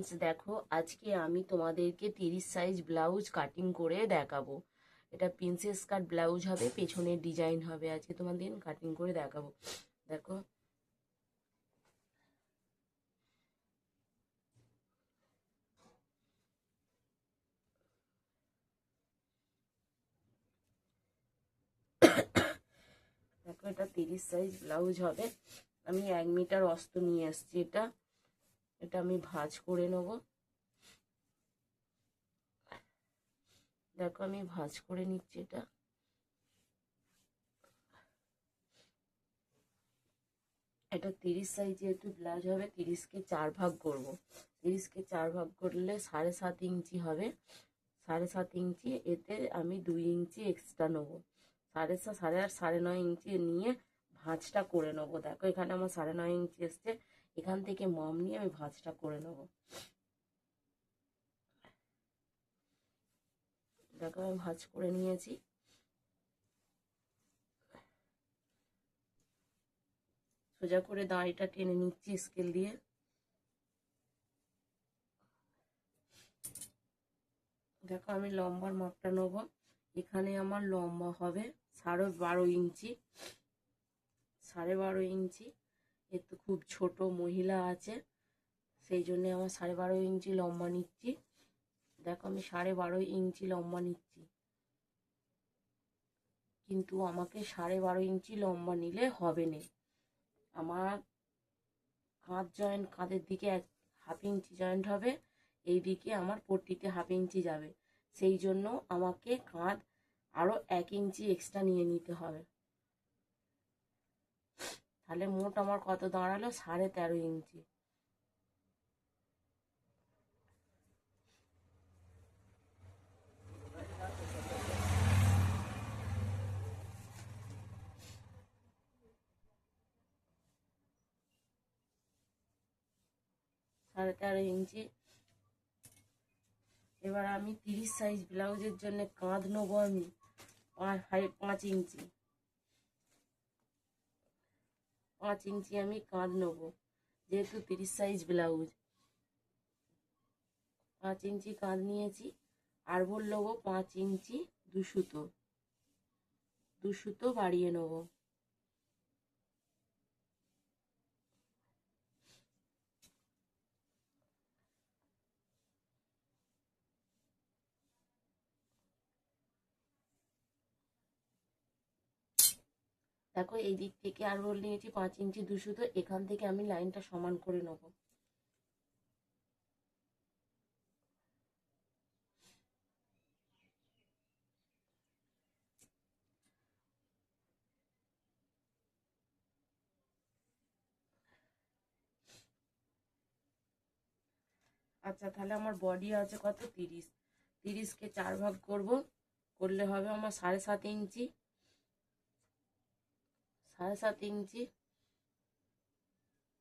Friends দেখো, আজকে আমি তোমাদেরকে তিরিশ সাইজ ব্লাউজ কাটিং করে দেখাবো। এটা প্রিন্সেস কাট ব্লাউজ হবে, পেছনের ডিজাইন হবে। আজকে তোমাদের কাটিং করে দেখাবো। দেখো। দেখো, এটা তিরিশ সাইজ ব্লাউজ হবে। আমি এক মিটার অস্ত নিয়ে আসছি এটা। এটা আমি ভাঁজ করে নেব। দেখো আমি ভাঁজ করে নিচ্ছি এটা। এটা তিরিশ সাইজ যেহেতু ব্লাউজ হবে, তিরিশকে চার ভাগ করব। তিরিশকে চার ভাগ করলে সাড়ে সাত ইঞ্চি হবে। সাড়ে সাত ইঞ্চি, এতে আমি দুই ইঞ্চি এক্সট্রা নেব। সাড়ে সাড়ে আট, সাড়ে নয় ইঞ্চি নিয়ে ভাঁজটা করে নেব। দেখো এখানে আমার সাড়ে নয় ইঞ্চি এসছে। এখান থেকে মম নিয়ে আমি ভাঁজটা করে নেব। দেখো আমি ভাঁজ করে নিয়েছি। সোজা করে দাঁড়িটা টেনে নিচ্ছি স্কেল দিয়ে। দেখো আমি লম্বার মাপটা নেব। এখানে আমার লম্বা হবে সাড়ে বারো ইঞ্চি। সাড়ে বারো ইঞ্চি। এ তো খুব ছোট মহিলা আছে, সেই জন্য আমার সাড়ে বারো ইঞ্চি লম্বা নিচ্ছি। দেখো আমি সাড়ে বারো ইঞ্চি লম্বা নিচ্ছি। কিন্তু আমাকে সাড়ে বারো ইঞ্চি লম্বা নিলে হবে না। আমার কাঁধ জয়েন্ট কাঁধের দিকে এক হাফ ইঞ্চি জয়েন্ট হবে, এই দিকে আমার পট্টিতে হাফ ইঞ্চি যাবে। সেই জন্য আমাকে কাঁধ আরও এক ইঞ্চি এক্সট্রা নিয়ে নিতে হবে। তাহলে মোট আমার কত দাঁড়াল? সাড়ে তেরো ইঞ্চি। সাড়ে তেরো ইঞ্চি। এবার আমি তিরিশ সাইজ ব্লাউজের জন্য কাঁধ নেব আমি, পাঁচ পাঁচ ইঞ্চি। পাঁচ ইঞ্চি আমি কাঁধ নেব, যেহেতু তিরিশ সাইজ ব্লাউজ পাঁচ ইঞ্চি কাঁধ নিয়েছি আর নেব পাঁচ ইঞ্চি দুসুতো দুসুতো বাড়িয়ে নেব। দেখো, এই দিক থেকে আর রোল নিয়েছি পাঁচ ইঞ্চি দুশো এখান থেকে আমি লাইনটা সমান করে নেব। আচ্ছা তাহলে আমার বডি আছে কত? তিরিশ। তিরিশকে চার ভাগ করব, করলে হবে আমার সাড়ে সাত ইঞ্চি। সাড়ে সাত ইঞ্চি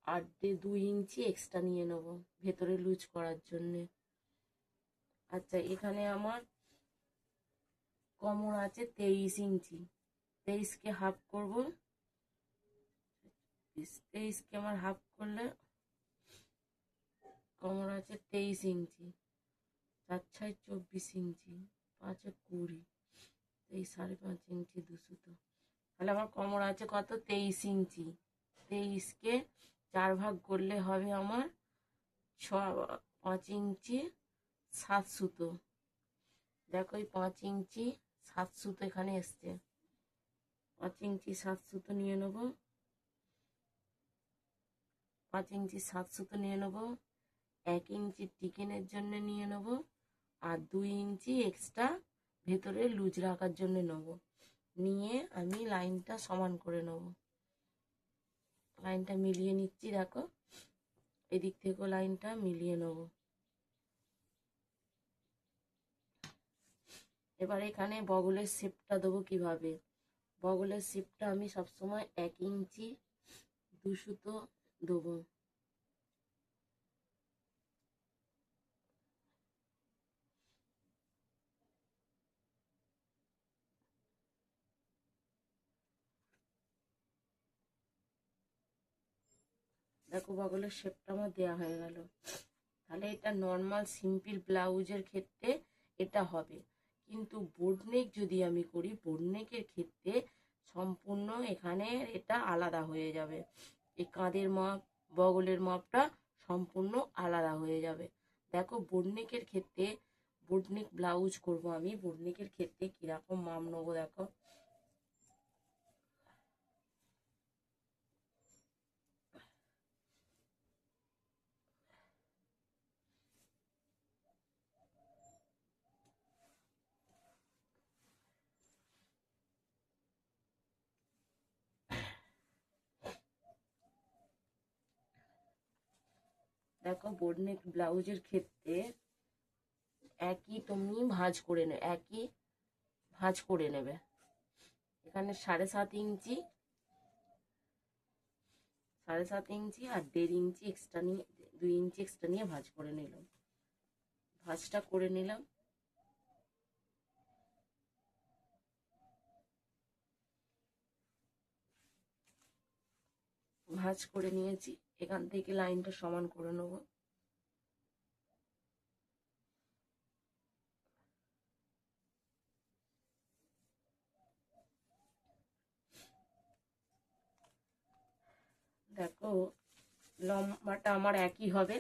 আর দুই ইঞ্চি এক্সট্রা নিয়ে নেব ভেতরে লুজ করার জন্যে। আচ্ছা এখানে আমার কমর আছে তেইশ ইঞ্চি। তেইশকে হাফ করব। তেইশকে আমার হাফ করলে কমর আছে তেইশ ইঞ্চি। চার ছয় চব্বিশ ইঞ্চি, পাঁচে কুড়ি। তেইশ সাড়ে পাঁচ ইঞ্চি, দুশো তো তাহলে আমার কোমর আছে কত? তেইশ ইঞ্চি। তেইশকে চার ভাগ করলে হবে আমার ছ পাঁচ ইঞ্চি সাত সুতো। দেখো এই পাঁচ ইঞ্চি সাত সুতো এখানে এসছে। পাঁচ ইঞ্চি সাত সুতো নিয়ে নেব। পাঁচ ইঞ্চি সাত সুতো নিয়ে নেব। এক ইঞ্চি টিকেনের জন্য নিয়ে নেব। আর দুই ইঞ্চি এক্সট্রা ভেতরে লুজ রাখার জন্য নেব। নিয়ে আমি লাইনটা সমান করে নেব। লাইনটা মিলিয়ে নিচ্ছি, দেখো। এদিক থেকেও লাইনটা মিলিয়ে নেব। এবার এখানে বগলের শেপটা দেবো কীভাবে? বগলের শেপটা আমি সবসময় এক ইঞ্চি দুশোতো দেবো। দেখো বগলের শেপটা আমার দেওয়া হয়ে গেল। তাহলে এটা নর্মাল সিম্পল ব্লাউজের ক্ষেত্রে এটা হবে। কিন্তু বোর্ডনেক যদি আমি করি বোর্ডনেকের ক্ষেত্রে সম্পূর্ণ এখানে এটা আলাদা হয়ে যাবে। এই কাঁধের মাপ, বগলের মাপটা সম্পূর্ণ আলাদা হয়ে যাবে। দেখো বোর্ডনেকের ক্ষেত্রে বোর্ডনেক ব্লাউজ করব আমি। বোর্ডনেকের ক্ষেত্রে কীরকম মাপ নেব দেখো। দেখো বোর্ডনেক ব্লাউজের ক্ষেত্রে একই তুমি ভাঁজ করে নেবে একই ভাঁজ করে নেবে। এখানে সাড়ে সাত ইঞ্চি, সাড়ে সাত ইঞ্চি আর দেড় ইঞ্চি এক্সট্রা নিয়ে, দুই ইঞ্চি এক্সট্রা নিয়ে ভাঁজ করে নিলাম। ভাঁজটা করে নিলাম। ভাঁজ করে নিয়েছি, এখান থেকে লাইনটা সমান করে নেব। দেখো, লম্বাটা আমার একই হবে।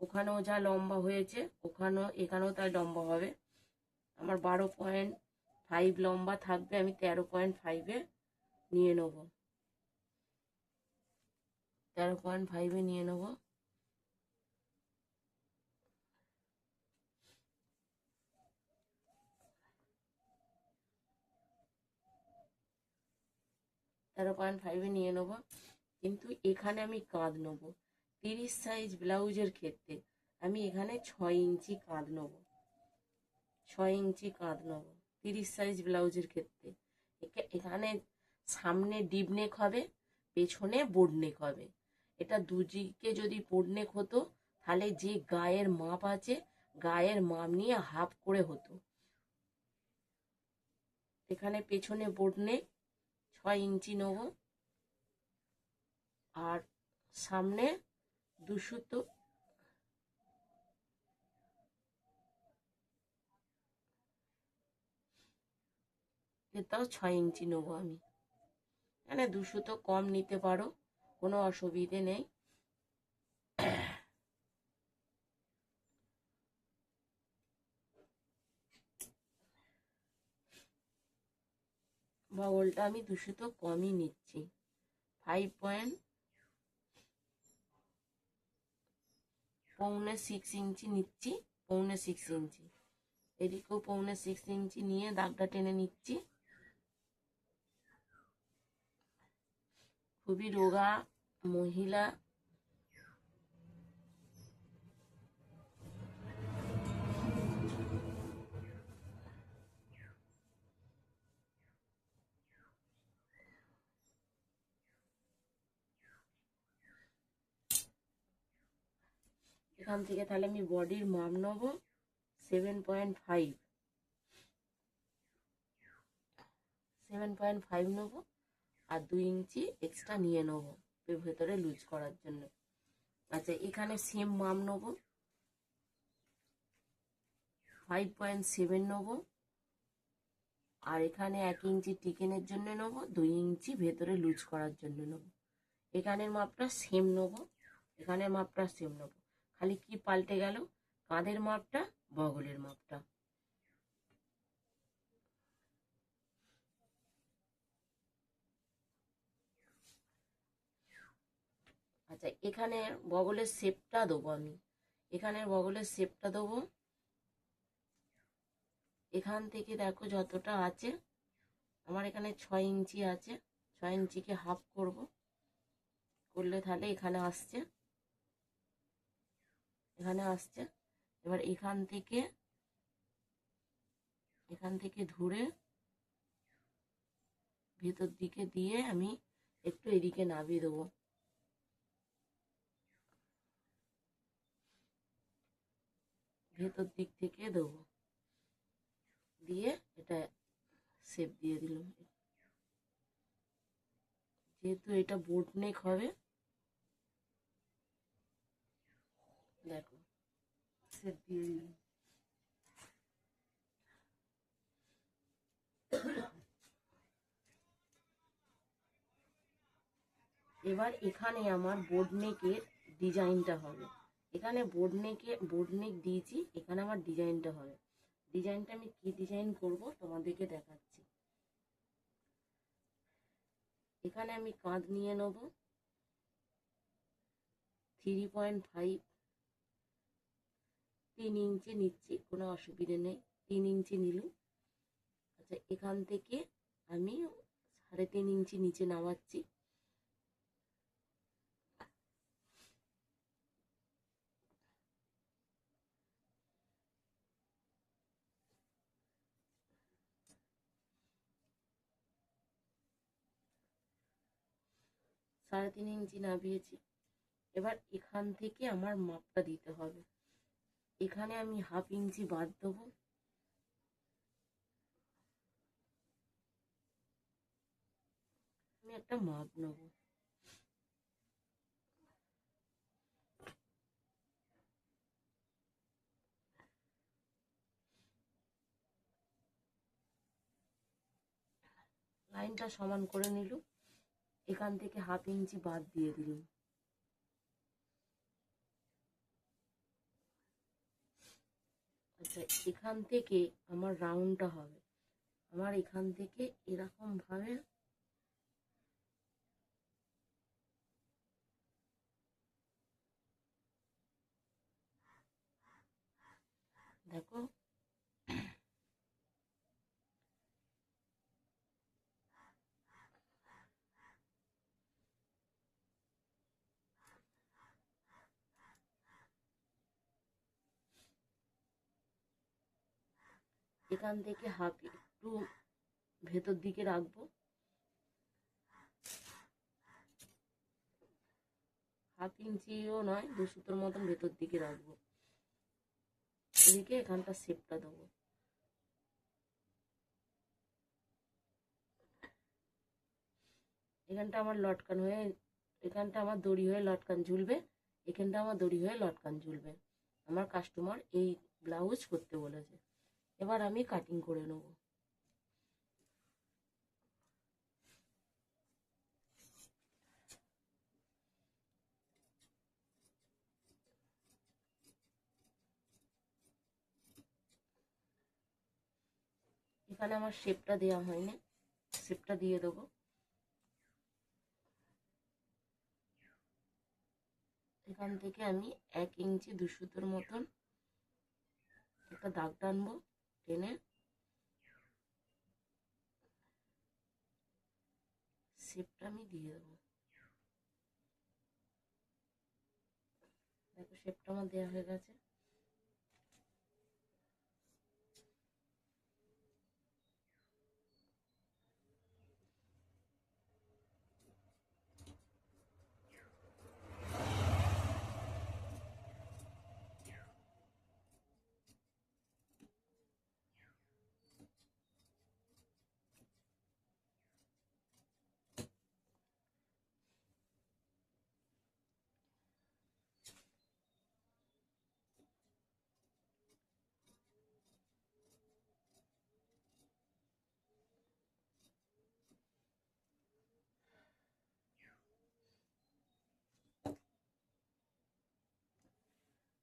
ওখানেও যা লম্বা হয়েছে, ওখানেও, এখানেও তাই লম্বা হবে। আমার বারো পয়েন্ট ফাইভ লম্বা থাকবে, আমি তেরো পয়েন্ট ফাইভে নিয়ে নেব। তেরো পয়েন্ট ফাইভে নিয়ে নেব। তেরো পয়েন্ট ফাইভে নিয়ে নেব। কিন্তু এখানে আমি কাঁধ নেব। তিরিশ সাইজ ব্লাউজের ক্ষেত্রে আমি এখানে ছয় ইঞ্চি কাঁধ নেব। ছয় ইঞ্চি কাঁধ নেব তিরিশ সাইজ ব্লাউজের ক্ষেত্রে। এখানে সামনে ডিপ নেক হবে, পেছনে বোর্ড নেক হবে। এটা দুদিকে যদি বোর্ডনেক হতো, তাহলে যে গায়ের মাপ আছে, গায়ের মাপ নিয়ে হাফ করে হতো। এখানে পেছনে বোর্ডনেক ছয় ইঞ্চি নেব। আর সামনে দুশো এটাও ছয় ইঞ্চি নেব আমি। মানে দুশো তো কম নিতে পারো। কোনো অসুবিধে নেই। বগলটা আমি দুশো তো কমই নিচ্ছি। ফাইভ পয়েন্ট পৌনে সিক্স ইঞ্চি নিচ্ছি, পৌনে সিক্স ইঞ্চি। এদিকেও পৌনে সিক্স ইঞ্চি নিয়ে দাগটা টেনে নিচ্ছি। খুবই রোগা মহিলা এখান থেকে তাহলে আমি বডির মাপ নেব seven point five seven point five নেব আর দুই ইঞ্চি এক্সট্রা নিয়ে নেব। ভেতরে লুজ করার জন্য। আচ্ছা এখানে সেম মাম নেব। ফাইভ পয়েন্ট সেভেন নেব। আর এখানে এক ইঞ্চি টিকেনের জন্য নেব, দুই ইঞ্চি ভেতরে লুজ করার জন্য নেব। এখানের মাপটা সেম নেব। এখানের মাপটা সেম নেব। খালি কি পাল্টে গেল? কাঁধের মাপটা, বগলের মাপটা। আচ্ছা এখানে বগলের শেপটা দেবো আমি। এখানে বগলের শেপটা দেবো। এখান থেকে দেখো যতটা আছে, আমার এখানে ছয় ইঞ্চি আছে, ছয় ইঞ্চিকে হাফ করব। করলে তাহলে এখানে আসছে। এখানে আসছে। এবার এখান থেকে এখান থেকে ধরে ভেতর দিকে দিয়ে আমি একটু এদিকে নামিয়ে দেবো। ভেতর দিক থেকে দেবো। দিয়ে এটা সেপ দিয়ে দিলাম। যেহেতু এটা বোট নেক হবে, দেখো সেট দিয়ে দিলাম। এবার এখানে আমার বোর্ড নেকের ডিজাইনটা হবে। এখানে বোর্ড নেকে বোর্ড নেক দিয়েছি, এখানে আমার ডিজাইনটা হবে। ডিজাইনটা আমি কি ডিজাইন করব তোমাদেরকে দেখাচ্ছি। এখানে আমি কাঁধ নিয়ে নেব। থ্রি পয়েন্ট ফাইভ তিন ইঞ্চি নিচ্ছি, কোনো অসুবিধে নেই, তিন ইঞ্চি নিলুম। আচ্ছা এখান থেকে আমি সাড়ে তিন ইঞ্চি নিচে নামাচ্ছি। সাড়ে তিন ইঞ্চি নামিয়েছি। এবার এখান থেকে আমার মাপটা দিতে হবে। এখানে আমি হাফ ইঞ্চি বাদ দেবো। আমি একটা মাপ নেব। লাইনটা সমান করে নিলুম। এখান থেকে হাফ ইঞ্চি বাদ দিয়ে দিলাম। আচ্ছা এখান থেকে আমার রাউন্ডটা হবে। আমার এখান থেকে এরকম ভাবে দেখো এখান থেকে হাফ একটু ভেতর দিকে রাখব। হাফ ইঞ্চিও নয়, দু সুতোর মতন ভেতর দিকে রাখব। এদিকে এখানটা শেপটা দেবো। এখানটা আমার লটকান হয়ে, এখানটা আমার দড়ি হয়ে লটকান ঝুলবে, এখানটা আমার দড়ি হয়ে লটকান ঝুলবে। আমার কাস্টমার এই ব্লাউজ করতে বলেছে। এবার আমি কাটিং করে নেব। এখানে আমার শেপটা দেওয়া হয়নি। শেপটা দিয়ে দেবো। এখান থেকে আমি এক ইঞ্চি দু সুতোর মতন একটা দাগ টানবো। টেনে শেপটা আমি দিয়ে দেবো দেখো শেপটা আমার দেওয়া হয়ে গেছে